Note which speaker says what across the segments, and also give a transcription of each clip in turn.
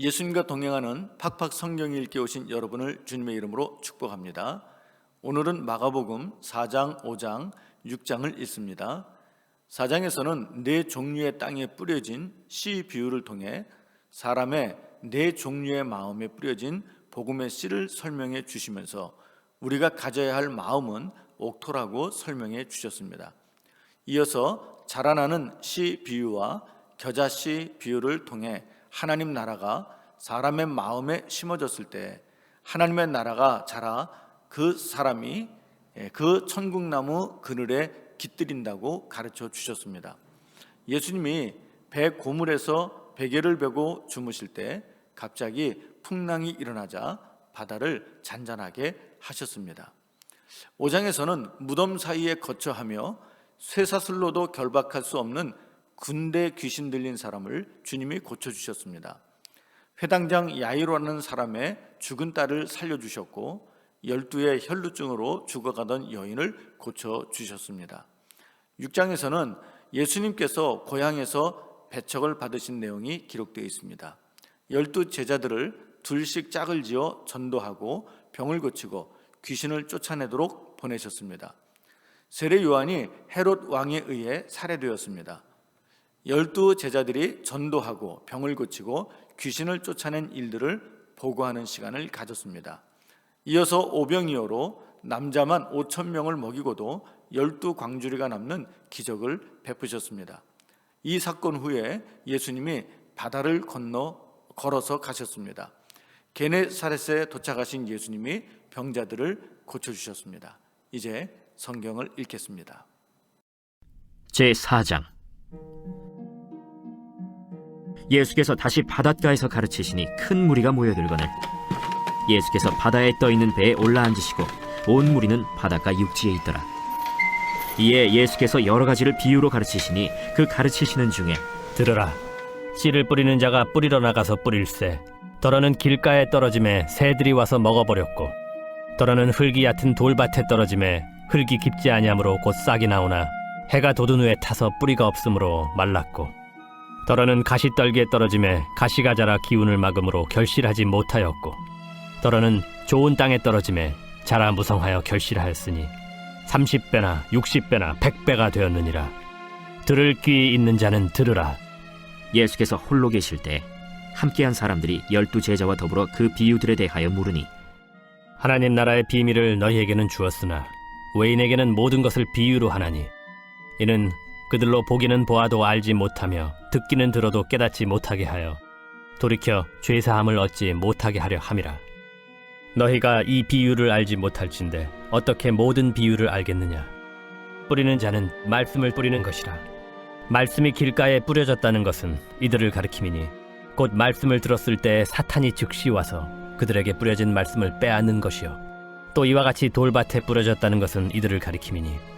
Speaker 1: 예수님과 동행하는 팍팍 성경 읽기 오신 여러분을 주님의 이름으로 축복합니다. 오늘은 마가복음 4장, 5장, 6장을 읽습니다. 4장에서는 네 종류의 땅에 뿌려진 씨 비유를 통해 사람의 네 종류의 마음에 뿌려진 복음의 씨를 설명해 주시면서 우리가 가져야 할 마음은 옥토라고 설명해 주셨습니다. 이어서 자라나는 씨 비유와 겨자 씨 비유를 통해 하나님 나라가 사람의 마음에 심어졌을 때 하나님의 나라가 자라 그 사람이 예, 그 천국나무 그늘에 깃들인다고 가르쳐 주셨습니다. 예수님이 배 고물에서 베개를 베고 주무실 때 갑자기 풍랑이 일어나자 바다를 잔잔하게 하셨습니다. 5장에서는 무덤 사이에 거처하며 쇠사슬로도 결박할 수 없는 군대 귀신 들린 사람을 주님이 고쳐 주셨습니다. 회당장 야이로라는 사람의 죽은 딸을 살려 주셨고 열두의 혈루증으로 죽어가던 여인을 고쳐 주셨습니다. 6장에서는 예수님께서 고향에서 배척을 받으신 내용이 기록되어 있습니다. 열두 제자들을 둘씩 짝을 지어 전도하고 병을 고치고 귀신을 쫓아내도록 보내셨습니다. 세례 요한이 헤롯 왕에 의해 살해되었습니다. 열두 제자들이 전도하고 병을 고치고 귀신을 쫓아낸 일들을 보고하는 시간을 가졌습니다. 이어서 오병이어로 남자만 5천 명을 먹이고도 열두 광주리가 남는 기적을 베푸셨습니다. 이 사건 후에 예수님이 바다를 건너 걸어서 가셨습니다. 게네사렛에 도착하신 예수님이 병자들을 고쳐 주셨습니다. 이제 성경을 읽겠습니다.
Speaker 2: 제 4장 예수께서 다시 바닷가에서 가르치시니 큰 무리가 모여들거늘. 예수께서 바다에 떠 있는 배에 올라앉으시고 온 무리는 바닷가 육지에 있더라. 이에 예수께서 여러 가지를 비유로 가르치시니 그 가르치시는 중에
Speaker 3: 들으라. 씨를 뿌리는 자가 뿌리러 나가서 뿌릴새. 더러는 길가에 떨어짐에 새들이 와서 먹어버렸고 더러는 흙이 얕은 돌밭에 떨어짐에 흙이 깊지 아니하므로 곧 싹이 나오나 해가 돋은 후에 타서 뿌리가 없으므로 말랐고 더러는 가시떨기에 떨어짐에 가시가 자라 기운을 막음으로 결실하지 못하였고 더러는 좋은 땅에 떨어짐에 자라 무성하여 결실하였으니 30배나 60배나 100배가 되었느니라. 들을 귀 있는 자는 들으라.
Speaker 2: 예수께서 홀로 계실 때 함께한 사람들이 열두 제자와 더불어 그 비유들에 대하여 물으니
Speaker 3: 하나님 나라의 비밀을 너희에게는 주었으나 외인에게는 모든 것을 비유로 하나니 이는 그들로 보기는 보아도 알지 못하며 듣기는 들어도 깨닫지 못하게 하여 돌이켜 죄 사함을 얻지 못하게 하려 함이라. 너희가 이 비유를 알지 못할진대 어떻게 모든 비유를 알겠느냐? 뿌리는 자는 말씀을 뿌리는 것이라. 말씀이 길가에 뿌려졌다는 것은 이들을 가리킴이니 곧 말씀을 들었을 때 사탄이 즉시 와서 그들에게 뿌려진 말씀을 빼앗는 것이요. 또 이와 같이 돌밭에 뿌려졌다는 것은 이들을 가리킴이니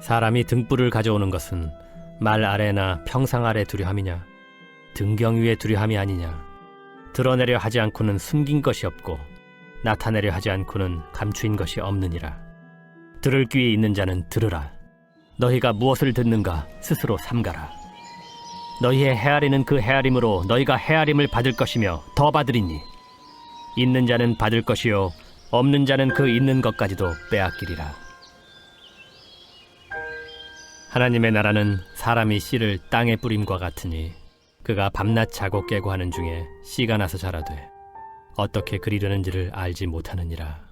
Speaker 3: 사람이 등불을 가져오는 것은 말 아래나 평상 아래 두려함이냐? 등경 위에 두려함이 아니냐? 드러내려 하지 않고는 숨긴 것이 없고 나타내려 하지 않고는 감추인 것이 없느니라. 들을 귀에 있는 자는 들으라. 너희가 무엇을 듣는가 스스로 삼가라. 너희의 헤아리는 그 헤아림으로 너희가 헤아림을 받을 것이며 더 받으리니 있는 자는 받을 것이요 없는 자는 그 있는 것까지도 빼앗기리라. 하나님의 나라는 사람이 씨를 땅에 뿌림과 같으니 그가 밤낮 자고 깨고 하는 중에 씨가 나서 자라되 어떻게 그리려는지를 알지 못하느니라.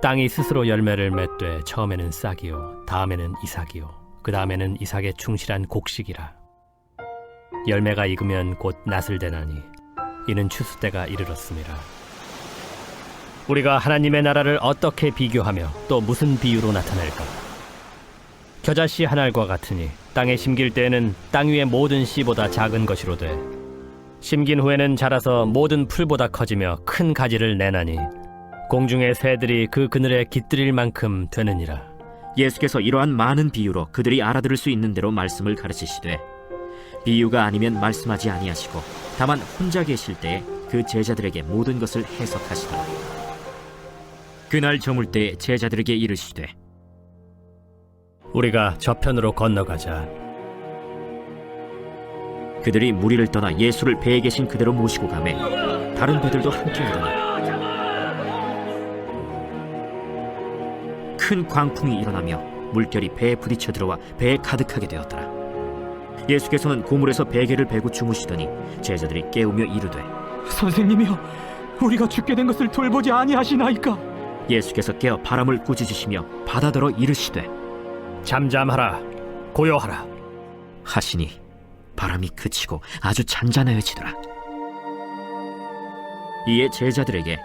Speaker 3: 땅이 스스로 열매를 맺되 처음에는 싹이요 다음에는 이삭이요 그 다음에는 이삭의 충실한 곡식이라. 열매가 익으면 곧 낫을 대나니 이는 추수 때가 이르렀습니다. 우리가 하나님의 나라를 어떻게 비교하며 또 무슨 비유로 나타낼까? 겨자씨 한 알과 같으니 땅에 심길 때에는 땅 위의 모든 씨보다 작은 것이로되 심긴 후에는 자라서 모든 풀보다 커지며 큰 가지를 내나니 공중의 새들이 그 그늘에 깃들일 만큼 되느니라.
Speaker 2: 예수께서 이러한 많은 비유로 그들이 알아들을 수 있는 대로 말씀을 가르치시되 비유가 아니면 말씀하지 아니하시고 다만 혼자 계실 때에 그 제자들에게 모든 것을 해석하시더라 그날 저물 때 제자들에게 이르시되
Speaker 3: 우리가 저편으로 건너가자.
Speaker 2: 그들이 무리를 떠나 예수를 배에 계신 그대로 모시고 가매 다른 배들도 함께 오더니 큰 광풍이 일어나며 물결이 배에 부딪혀 들어와 배에 가득하게 되었더라 예수께서는 고물에서 베개를 베고 주무시더니 제자들이 깨우며 이르되
Speaker 4: 선생님이여 우리가 죽게 된 것을 돌보지 아니하시나이까
Speaker 2: 예수께서 깨어 바람을 꾸짖으시며 바다더러 이르시되
Speaker 3: 잠잠하라. 고요하라.
Speaker 2: 하시니 바람이 그치고 아주 잔잔하여지더라 이에 제자들에게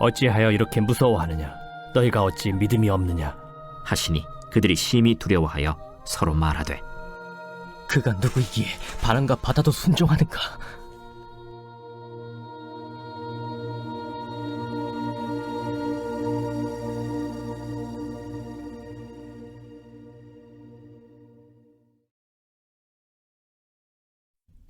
Speaker 3: 어찌하여 이렇게 무서워하느냐? 너희가 어찌 믿음이 없느냐?
Speaker 2: 하시니 그들이 심히 두려워하여 서로 말하되
Speaker 4: 그가 누구이기에 바람과 바다도 순종하는가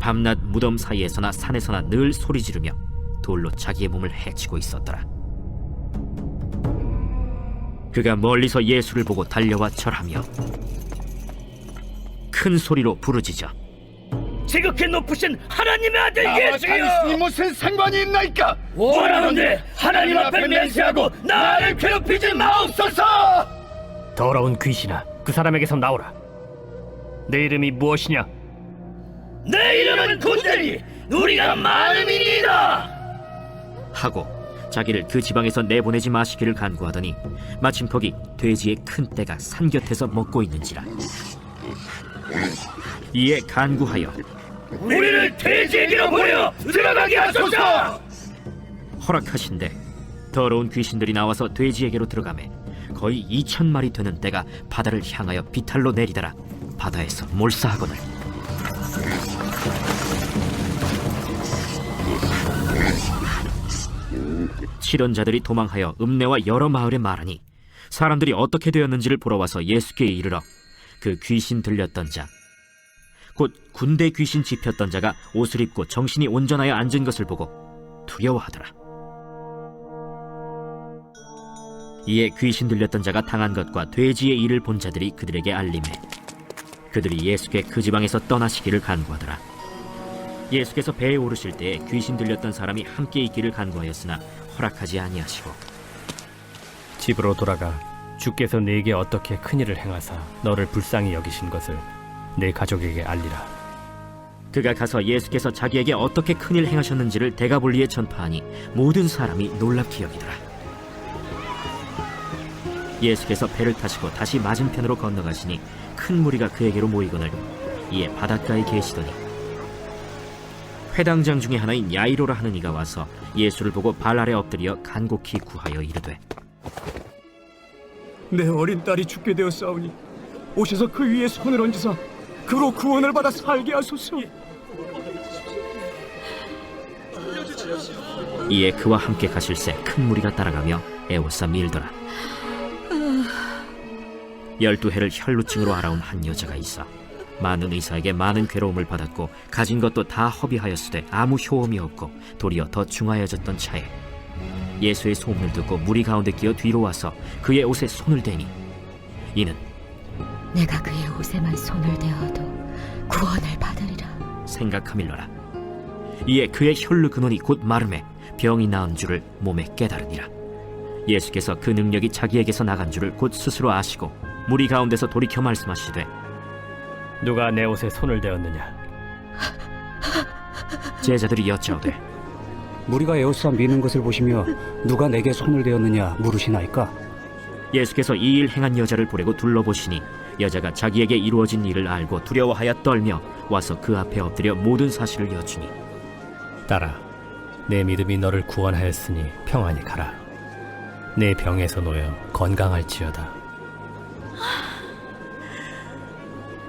Speaker 2: 밤낮 무덤 사이에서나 산에서나 늘 소리 지르며 돌로 자기의 몸을 해치고 있었더라. 그가 멀리서 예수를 보고 달려와 절하며 큰 소리로 부르짖어
Speaker 5: 지극히 높으신 하나님의 아들 예수여
Speaker 6: 당신이 무슨 상관이 있나이까?
Speaker 5: 원하는데 하나님 앞에 맹세하고 나를 괴롭히지 마옵소서
Speaker 3: 더러운 귀신아, 그 사람에게서 나오라. 내 이름이 무엇이냐?
Speaker 5: 내 이름은 군대니 우리가 많음이니이다!
Speaker 2: 하고 자기를 그 지방에서 내보내지 마시기를 간구하더니 마침 거기 돼지의 큰 떼가 산 곁에서 먹고 있는지라. 이에 간구하여
Speaker 5: 우리를 돼지에게로 보여 들어가게 하소서!
Speaker 2: 허락하신대 더러운 귀신들이 나와서 돼지에게로 들어가매 거의 2천 마리 되는 떼가 바다를 향하여 비탈로 내리더라. 바다에서 몰사하거늘 치련자들이 도망하여 읍내와 여러 마을에 말하니 사람들이 어떻게 되었는지를 보러 와서 예수께 이르러 그 귀신 들렸던 자 곧 군대 귀신 집혔던 자가 옷을 입고 정신이 온전하여 앉은 것을 보고 두려워하더라. 이에 귀신 들렸던 자가 당한 것과 돼지의 일을 본 자들이 그들에게 알림해 그들이 예수께 그 지방에서 떠나시기를 간구하더라. 예수께서 배에 오르실 때에 귀신 들렸던 사람이 함께 있기를 간구하였으나 허락하지 아니하시고
Speaker 3: 집으로 돌아가 주께서 네게 어떻게 큰 일을 행하사 너를 불쌍히 여기신 것을 네 가족에게 알리라.
Speaker 2: 그가 가서 예수께서 자기에게 어떻게 큰 일 행하셨는지를 대가볼리에 전파하니 모든 사람이 놀랍게 여기더라. 예수께서 배를 타시고 다시 맞은편으로 건너가시니 큰 무리가 그에게로 모이거늘 이에 바닷가에 계시더니 회당장 중에 하나인 야이로라 하는 이가 와서 예수를 보고 발 아래 엎드려 간곡히 구하여 이르되
Speaker 4: 내 어린 딸이 죽게 되었사오니 오셔서 그 위에 손을 얹으사 그로 구원을 받아 살게 하소서
Speaker 2: 이에 그와 함께 가실새 큰 무리가 따라가며 애워싸 밀더라. 열두 해를 혈루증으로 알아온 한 여자가 있어 많은 의사에게 많은 괴로움을 받았고 가진 것도 다 허비하였으되 아무 효험이 없고 도리어 더 중하여졌던 차에 예수의 소문을 듣고 무리 가운데 끼어 뒤로 와서 그의 옷에 손을 대니 이는
Speaker 7: 내가 그의 옷에만 손을 대어도 구원을 받으리라.
Speaker 2: 생각하밀러라 이에 그의 혈루 근원이 곧 마름에 병이 나은 줄을 몸에 깨달으니라 예수께서 그 능력이 자기에게서 나간 줄을 곧 스스로 아시고 무리 가운데서 돌이켜 말씀하시되
Speaker 3: 누가 내 옷에 손을 대었느냐?
Speaker 2: 제자들이 여짜오되
Speaker 8: 무리가 에워싸 미는 것을 보시며 누가 내게 손을 대었느냐 물으시나이까
Speaker 2: 예수께서 이 일 행한 여자를 보려고 둘러보시니 여자가 자기에게 이루어진 일을 알고 두려워하여 떨며 와서 그 앞에 엎드려 모든 사실을 여쭈니
Speaker 3: 딸아, 내 믿음이 너를 구원하였으니 평안히 가라. 내 병에서 놓여 건강할지어다.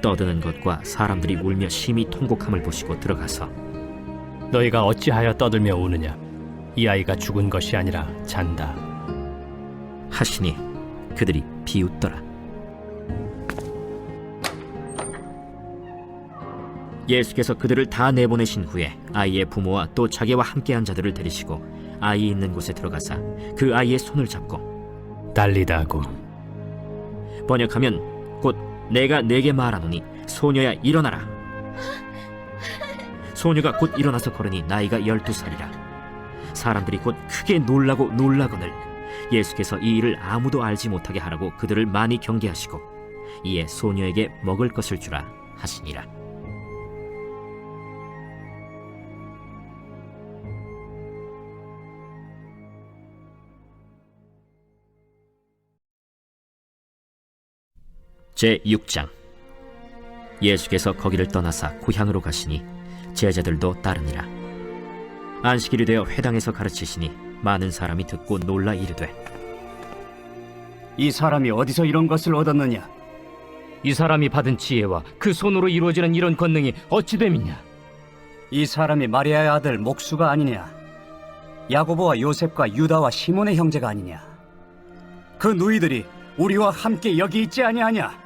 Speaker 2: 떠드는 것과 사람들이 울며 심히 통곡함을 보시고 들어가서
Speaker 3: 너희가 어찌하여 떠들며 우느냐? 이 아이가 죽은 것이 아니라 잔다.
Speaker 2: 하시니 그들이 비웃더라. 예수께서 그들을 다 내보내신 후에 아이의 부모와 또 자기와 함께한 자들을 데리시고 아이 있는 곳에 들어가사 그 아이의 손을 잡고
Speaker 3: 달리다고.
Speaker 2: 번역하면 곧 내가 내게 말하노니 소녀야 일어나라. 소녀가 곧 일어나서 걸으니 나이가 열두 살이라. 사람들이 곧 크게 놀라고 놀라거늘 예수께서 이 일을 아무도 알지 못하게 하라고 그들을 많이 경계하시고 이에 소녀에게 먹을 것을 주라 하시니라. 제 6장. 예수께서 거기를 떠나사 고향으로 가시니 제자들도 따르니라. 안식일이 되어 회당에서 가르치시니 많은 사람이 듣고 놀라 이르되
Speaker 8: 이 사람이 어디서 이런 것을 얻었느냐?
Speaker 5: 이 사람이 받은 지혜와 그 손으로 이루어지는 이런 권능이 어찌 됨이냐?
Speaker 8: 이 사람이 마리아의 아들 목수가 아니냐? 야고보와 요셉과 유다와 시몬의 형제가 아니냐? 그 누이들이 우리와 함께 여기 있지 아니하냐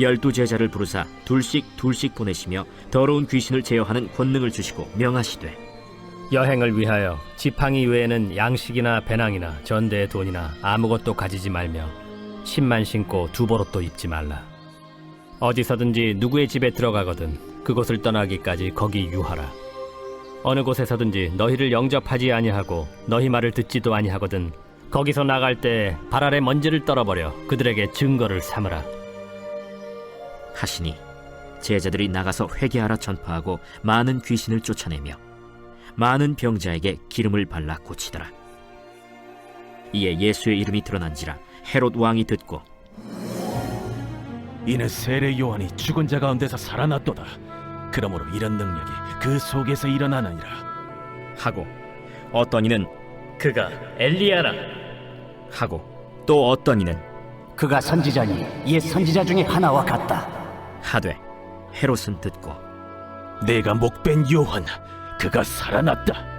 Speaker 2: 열두 제자를 부르사 둘씩 둘씩 보내시며 더러운 귀신을 제어하는 권능을 주시고 명하시되
Speaker 3: 여행을 위하여 지팡이 외에는 양식이나 배낭이나 전대의 돈이나 아무것도 가지지 말며 신만 신고 두 버릇도 입지 말라. 어디서든지 누구의 집에 들어가거든 그곳을 떠나기까지 거기 유하라. 어느 곳에서든지 너희를 영접하지 아니하고 너희 말을 듣지도 아니하거든 거기서 나갈 때 발 아래 먼지를 떨어버려 그들에게 증거를 삼으라.
Speaker 2: 하시니 제자들이 나가서 회개하라 전파하고 많은 귀신을 쫓아내며 많은 병자에게 기름을 발라 고치더라. 이에 예수의 이름이 드러난지라 헤롯 왕이 듣고
Speaker 9: 이는 세례 요한이 죽은 자 가운데서 살아났도다. 그러므로 이런 능력이 그 속에서 일어나느니라.
Speaker 2: 하고 어떤 이는
Speaker 5: 그가 엘리야라.
Speaker 2: 하고 또 어떤 이는
Speaker 8: 그가 선지자니 옛 선지자 중에 하나와 같다
Speaker 2: 하되 헤롯은 듣고
Speaker 9: 내가 목벤 요한, 그가 살아났다.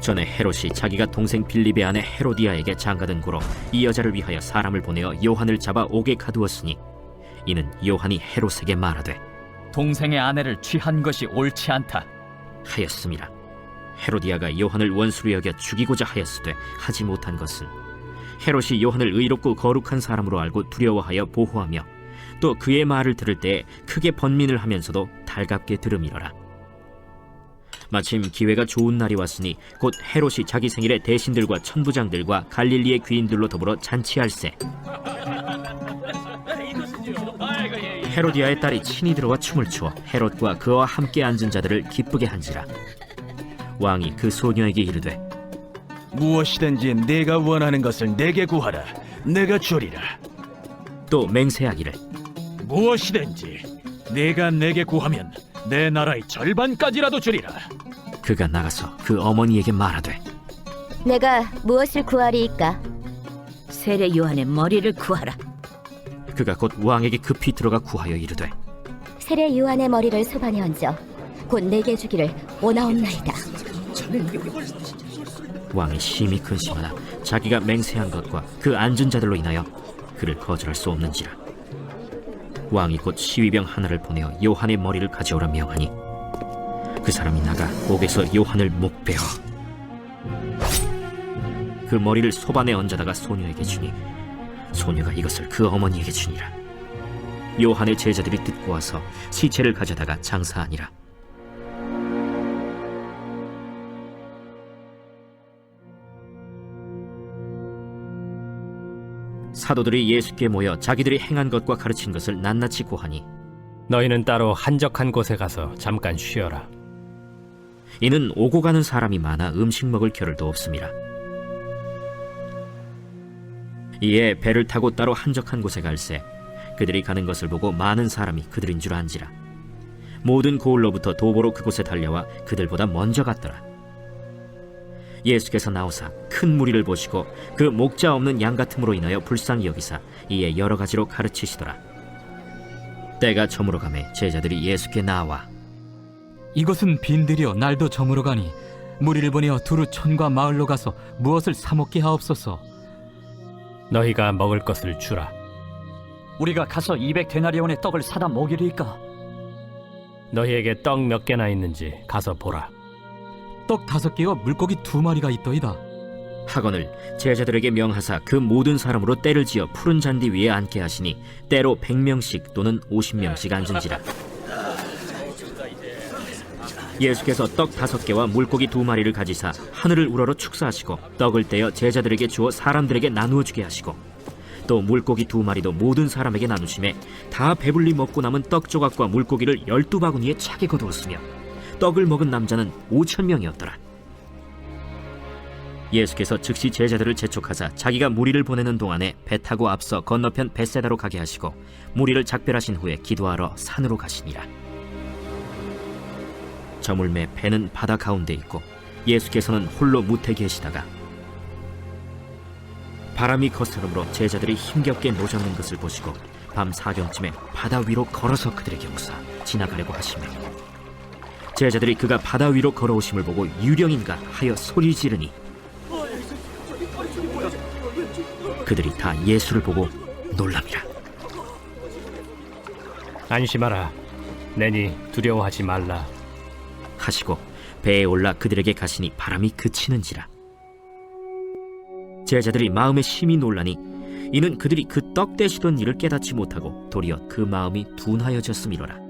Speaker 2: 전에 헤롯이 자기가 동생 빌립의 아내 헤로디아에게 장가든 고로 이 여자를 위하여 사람을 보내어 요한을 잡아 옥에 가두었으니 이는 요한이 헤롯에게 말하되
Speaker 5: 동생의 아내를 취한 것이 옳지 않다.
Speaker 2: 하였음이라 헤로디아가 요한을 원수로 여겨 죽이고자 하였으되 하지 못한 것은 헤롯이 요한을 의롭고 거룩한 사람으로 알고 두려워하여 보호하며 또 그의 말을 들을 때에 크게 번민을 하면서도 달갑게 들음이러라. 마침 기회가 좋은 날이 왔으니 곧 헤롯이 자기 생일에 대신들과 천부장들과 갈릴리의 귀인들로 더불어 잔치할세. 헤로디아의 딸이 친히 들어와 춤을 추어 헤롯과 그와 함께 앉은 자들을 기쁘게 한지라. 왕이 그 소녀에게 이르되
Speaker 9: 무엇이든지 내가 원하는 것을 내게 구하라. 내가 주리라.
Speaker 2: 또 맹세하기를
Speaker 9: 무엇이든지 내가 내게 구하면 내 나라의 절반까지라도 주리라.
Speaker 2: 그가 나가서 그 어머니에게 말하되
Speaker 7: 내가 무엇을 구하리이까?
Speaker 10: 세례 요한의 머리를 구하라.
Speaker 2: 그가 곧 왕에게 급히 들어가 구하여 이르되
Speaker 7: 세례 요한의 머리를 소반에 얹어 곧 내게 주기를 원하옵나이다.
Speaker 2: 왕이 심히 근심하나 자기가 맹세한 것과 그 앉은 자들로 인하여 그를 거절할 수 없는지라. 왕이 곧 시위병 하나를 보내어 요한의 머리를 가져오라 명하니 그 사람이 나가 옥에서 요한을 목베어 그 머리를 소반에 얹어다가 소녀에게 주니 소녀가 이것을 그 어머니에게 주니라. 요한의 제자들이 듣고 와서 시체를 가져다가 장사하니라 사도들이 예수께 모여 자기들이 행한 것과 가르친 것을 낱낱이 고하니
Speaker 3: 너희는 따로 한적한 곳에 가서 잠깐 쉬어라.
Speaker 2: 이는 오고 가는 사람이 많아 음식 먹을 겨를도 없습니다. 이에 배를 타고 따로 한적한 곳에 갈새 그들이 가는 것을 보고 많은 사람이 그들인 줄 안지라 모든 고을로부터 도보로 그곳에 달려와 그들보다 먼저 갔더라. 예수께서 나오사 큰 무리를 보시고 그 목자 없는 양 같음으로 인하여 불쌍히 여기사 이에 여러 가지로 가르치시더라. 때가 저물어 가매 제자들이 예수께 나와
Speaker 11: 이것은 빈들이여 날도 저물어 가니 무리를 보내어 두루 촌과 마을로 가서 무엇을 사 먹게 하옵소서.
Speaker 3: 너희가 먹을 것을 주라.
Speaker 8: 우리가 가서 200 데나리온의 떡을 사다 먹이리까?
Speaker 3: 너희에게 떡 몇 개나 있는지 가서 보라.
Speaker 11: 떡 다섯 개와 물고기 두 마리가 있더이다.
Speaker 2: 학원을 제자들에게 명하사 그 모든 사람으로 때를 지어 푸른 잔디 위에 앉게 하시니 때로 100명씩 또는 50명씩 앉은지라 예수께서 떡 다섯 개와 물고기 두 마리를 가지사 하늘을 우러러 축사하시고 떡을 떼어 제자들에게 주어 사람들에게 나누어 주게 하시고 또 물고기 두 마리도 모든 사람에게 나누심에 다 배불리 먹고 남은 떡 조각과 물고기를 열두 바구니에 차게 거두었으며 떡을 먹은 남자는 오천 명이었더라 예수께서 즉시 제자들을 재촉하사 자기가 무리를 보내는 동안에 배 타고 앞서 건너편 벳세다로 가게 하시고 무리를 작별하신 후에 기도하러 산으로 가시니라. 저물매 배는 바다 가운데 있고 예수께서는 홀로 무태 계시다가 바람이 거스름으로 제자들이 힘겹게 노젓는 것을 보시고 밤 사경쯤에 바다 위로 걸어서 그들에게 오사 지나가려고 하시며 제자들이 그가 바다 위로 걸어오심을 보고 유령인가 하여 소리 지르니 그들이 다 예수를 보고 놀랍니다.
Speaker 3: 안심하라. 내니 두려워하지 말라.
Speaker 2: 하시고 배에 올라 그들에게 가시니 바람이 그치는지라. 제자들이 마음에 심히 놀라니 이는 그들이 그 떡 대시던 일을 깨닫지 못하고 도리어 그 마음이 둔하여졌음이로라.